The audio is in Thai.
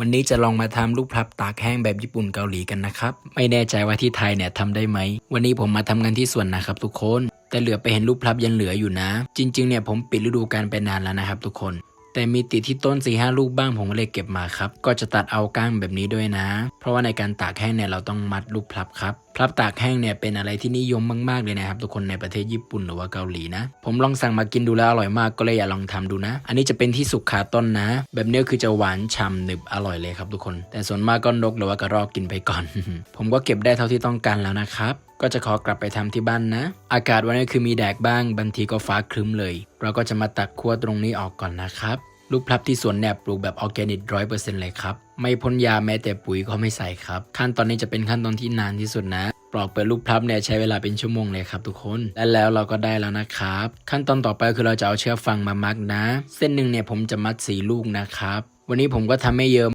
วันนี้จะลองมาทำลูกพลับตากแห้งแบบญี่ปุ่นเกาหลีกันนะครับ ไม่แน่ใจว่าที่ไทยเนี่ยทำได้ไหม วันนี้ผมมาทำงานที่สวนนะครับทุกคน แต่เหลือไปเห็นลูกพลับยังเหลืออยู่นะ จริง ๆเนี่ยผมปิดฤดูกาลไปนานแล้วนะครับทุกคน แต่มีติดที่ต้น4ีหลูกบ้างผมก็เลยเก็บมาครับ ก็จะตัดเอาก้างแบบนี้ด้วยนะ เพราะว่าในการตากแห้งเนี่ยเราต้องมัดลูกพลับครับพลับตากแห้งเนี่ยเป็นอะไรที่นิยมมากๆเลยนะครับทุกคนในประเทศญี่ปุ่นหรือว่าเกาหลีนะ ผมลองสั่งมากินดูแล้วอร่อยมากก็เลยอยากลองทำดูนะ อันนี้จะเป็นที่สุกขาต้นนะ แบบนี้คือจะหวานฉ่ำหนึบอร่อยเลยครับทุกคน แต่ส่วนมากก็นกหรือว่ากระรอกกินไปก่อน ผมก็เก็บได้เท่าที่ต้องการแล้วนะครับ ก็จะขอกลับไปทำที่บ้านนะ อากาศวันนี้คือมีแดดบ้างบางทีก็ฟ้าครึ้มเลย เราก็จะมาตัดขั้วตรงนี้ออกก่อนนะครับ ลูกพลับที่สวนเนี่ยปลูกแบบออร์แกนิกร้อยเปอร์เซ็นต์เลยครับ ไม่พ่นยาแม้แต่ปุ๋ยก็ไม่ใส่ครับ ขั้นตอนนี้จะเป็นขั้นตอนที่นานที่สุดนะปลอกเปลือกลูกพลับเนี่ยใช้เวลาเป็นชั่วโมงเลยครับทุกคน และแล้วเราก็ได้แล้วนะครับ ขั้นตอนต่อไปคือเราจะเอาเชือกฟางมามัดนะ เส้นหนึ่งเนี่ยผมจะมัดสีลูกนะครับ วันนี้ผมก็ทำไม่เยอะ